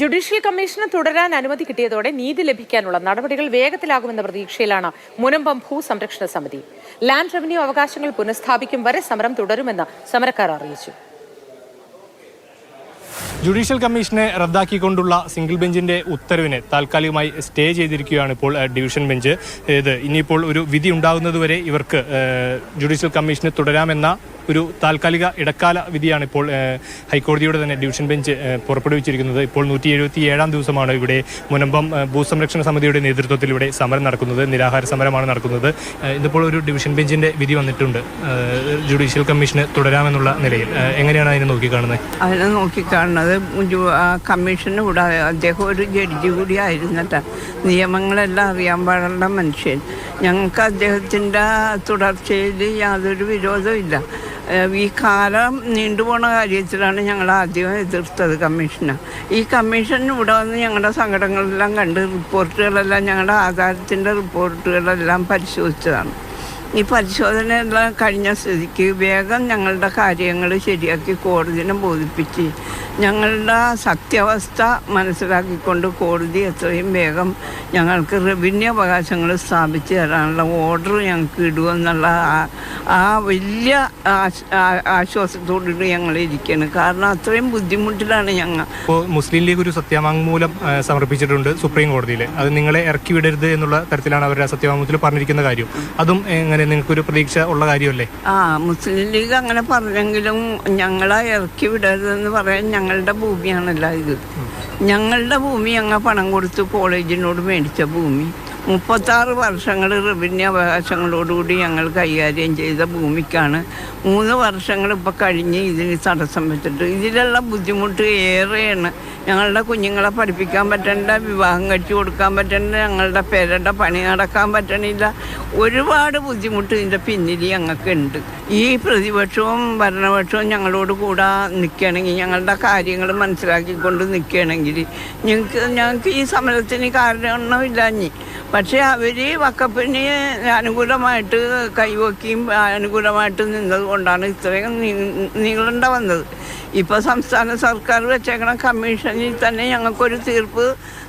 Judicial commission തുടരാൻ അനുമതി കിട്ടിയതോടെ നീതി ലഭിക്കാനുള്ള നടപടികൾ വേഗത്തിലാകുമെന്ന പ്രതീക്ഷയിലാണ് മുനമ്പം ഭൂസംരക്ഷണ സമിതി. ലാൻഡ് റവന്യൂ അവകാശങ്ങൾ പുനഃസ്ഥാപിക്കും വരെ സമരം തുടരുമെന്ന് സമരക്കാർ അറിയിച്ചു. ജുഡീഷ്യൽ കമ്മീഷനെ റദ്ദാക്കിക്കൊണ്ടുള്ള സിംഗിൾ ബെഞ്ചിന്റെ ഉത്തരവിനെ താൽക്കാലികമായി സ്റ്റേ ചെയ്തിരിക്കുകയാണ് ഇപ്പോൾ ഡിവിഷൻ ബെഞ്ച്. ഇത് ഇനിയിപ്പോൾ ഒരു വിധി ഉണ്ടാകുന്നതുവരെ ഇവർക്ക് ജുഡീഷ്യൽ കമ്മീഷന് തുടരാമെന്ന ഒരു താൽക്കാലിക ഇടക്കാല വിധിയാണ് ഇപ്പോൾ ഹൈക്കോടതിയുടെ തന്നെ ഡിവിഷൻ ബെഞ്ച് പുറപ്പെടുവിച്ചിരിക്കുന്നത്. ഇപ്പോൾ നൂറ്റി എഴുപത്തി ഏഴാം ദിവസമാണ് ഇവിടെ മുനമ്പം ഭൂസംരക്ഷണ സമിതിയുടെ നേതൃത്വത്തിൽ ഇവിടെ സമരം നടക്കുന്നത് നിരാഹാര സമരമാണ് നടക്കുന്നത്. ഇതിപ്പോൾ ഒരു ഡിവിഷൻ ബെഞ്ചിന്റെ വിധി വന്നിട്ടുണ്ട്. ജുഡീഷ്യൽ കമ്മീഷന് തുടരാമെന്നുള്ള നിലയിൽ. എങ്ങനെയാണ് അതിനെ നോക്കിക്കാണുന്നത്? അതിനെ നോക്കിക്കാണുന്നത് കമ്മീഷന് കൂടാതെ അദ്ദേഹം ഒരു ജഡ്ജി കൂടി ആയിരുന്നിട്ട്. നിയമങ്ങളെല്ലാം അറിയാൻ പാടുള്ള മനുഷ്യൻ. ഞങ്ങൾക്ക് അദ്ദേഹത്തിന്റെ തുടർച്ചയിൽ യാതൊരു ഏഹ് ഈ കാലം നീണ്ടുപോണ കാര്യത്തിലാണ് ഞങ്ങൾ ആദ്യം എതിർത്തത് കമ്മീഷനെ. ഈ കമ്മീഷൻ ഇവിടെ വന്ന് ഞങ്ങളുടെ സങ്കടങ്ങളെല്ലാം കണ്ട് റിപ്പോർട്ടുകളെല്ലാം ഞങ്ങളുടെ ആധാരത്തിന്റെ റിപ്പോർട്ടുകളെല്ലാം പരിശോധിച്ചതാണ്. ഈ പരിശോധനയെല്ലാം കഴിഞ്ഞ സ്ഥിതിക്ക് വേഗം ഞങ്ങളുടെ കാര്യങ്ങൾ ശരിയാക്കി കോടതിനെ ബോധിപ്പിച്ച് ഞങ്ങളുടെ സത്യാവസ്ഥ മനസ്സിലാക്കിക്കൊണ്ട് കോടതി എത്രയും വേഗം ഞങ്ങൾക്ക് റവന്യൂ അവകാശങ്ങൾ സ്ഥാപിച്ച് തരാനുള്ള ഓർഡർ ഞങ്ങൾക്ക് ഇടുമെന്നുള്ള ആ- ആ വലിയ ആശ്വാസത്തോടുകൂടി ഞങ്ങൾ ഇരിക്കുകയാണ്. കാരണം അത്രയും ബുദ്ധിമുട്ടിലാണ് ഞങ്ങൾ ഇപ്പോൾ മുസ്ലിം ലീഗ് ഒരു സത്യവാങ്മൂലം സമർപ്പിച്ചിട്ടുണ്ട് സുപ്രീം കോടതിയിൽ അത് നിങ്ങളെ ഇറക്കി വിടരുത് എന്നുള്ള തരത്തിലാണ് അവരുടെ സത്യവാങ്മൂലത്തിൽ പറഞ്ഞിരിക്കുന്ന കാര്യം. അതും എങ്ങനെ നിങ്ങൾക്കൊരു പ്രതീക്ഷ ഉള്ള കാര്യമല്ലേ? ആ മുസ്ലിം ലീഗ് അങ്ങനെ പറഞ്ഞെങ്കിലും ഞങ്ങളെ ഇറക്കി വിടരുതെന്ന് പറയാൻ ഞങ്ങളുടെ ഭൂമിയാണല്ലോ ഇത്. ഞങ്ങളുടെ ഭൂമി ഞങ്ങൾ പണം കൊടുത്ത് കോളേജിനോട് മേടിച്ച ഭൂമി. മുപ്പത്താറ് വർഷങ്ങൾ റവന്യൂ അവകാശങ്ങളോടുകൂടി ഞങ്ങൾ കൈകാര്യം ചെയ്ത ഭൂമിക്കാണ്. മൂന്ന് വർഷങ്ങൾ ഇപ്പോൾ കഴിഞ്ഞ് ഇതിന് തടസ്സം വെച്ചിട്ട്. ഇതിലുള്ള ബുദ്ധിമുട്ട് ഏറെയാണ്. ഞങ്ങളുടെ കുഞ്ഞുങ്ങളെ പഠിപ്പിക്കാൻ പറ്റണ്ട വിവാഹം കഴിച്ചു കൊടുക്കാൻ പറ്റണ്ട ഞങ്ങളുടെ പേരുടെ പണി നടക്കാൻ പറ്റണില്ല. ഒരുപാട് ബുദ്ധിമുട്ട് ഇതിന്റെ പിന്നിൽ ഞങ്ങൾക്കുണ്ട്. ഈ പ്രതിപക്ഷവും ഭരണപക്ഷവും ഞങ്ങളോട് കൂടെ നിൽക്കുകയാണെങ്കിൽ ഞങ്ങളുടെ കാര്യങ്ങൾ മനസ്സിലാക്കിക്കൊണ്ട് നിൽക്കുകയാണെങ്കിൽ ഞങ്ങൾക്ക് ഞങ്ങൾക്ക് ഈ സമരത്തിന് കാരണമില്ല ഇനി. പക്ഷേ അവർ വക്കപ്പിന് അനുകൂലമായിട്ട് കൈവക്കിയും അനുകൂലമായിട്ട് നിന്നത് കൊണ്ടാണ് ഇത്രയും നീളണ്ട വന്നത്. ഇപ്പോൾ സംസ്ഥാന സർക്കാർ വെച്ചേക്കണ കമ്മീഷനിൽ തന്നെ ഞങ്ങൾക്കൊരു തീർപ്പ്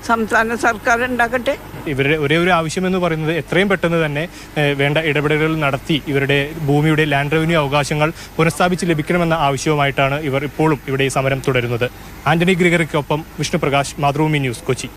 സംസ്ഥാന സർക്കാർ ഉണ്ടാക്കട്ടെ? ഇവരുടെ ഒരേ ഒരു ആവശ്യം എന്ന് പറയുന്നത് എത്രയും പെട്ടെന്ന് തന്നെ വേണ്ട ഇടപെടലുകൾ നടത്തി ഇവരുടെ ഭൂമിയുടെ ലാൻഡ് റവന്യൂ അവകാശങ്ങൾ പുനഃസ്ഥാപിച്ച് ലഭിക്കണമെന്ന ആവശ്യവുമായിട്ടാണ് ഇവർ ഇപ്പോഴും ഇവിടെ സമരം തുടരുന്നത്. ആന്റണി ഗ്രിഗറിക്കൊപ്പം വിഷ്ണുപ്രകാശ് മാതൃഭൂമി ന്യൂസ് കൊച്ചി.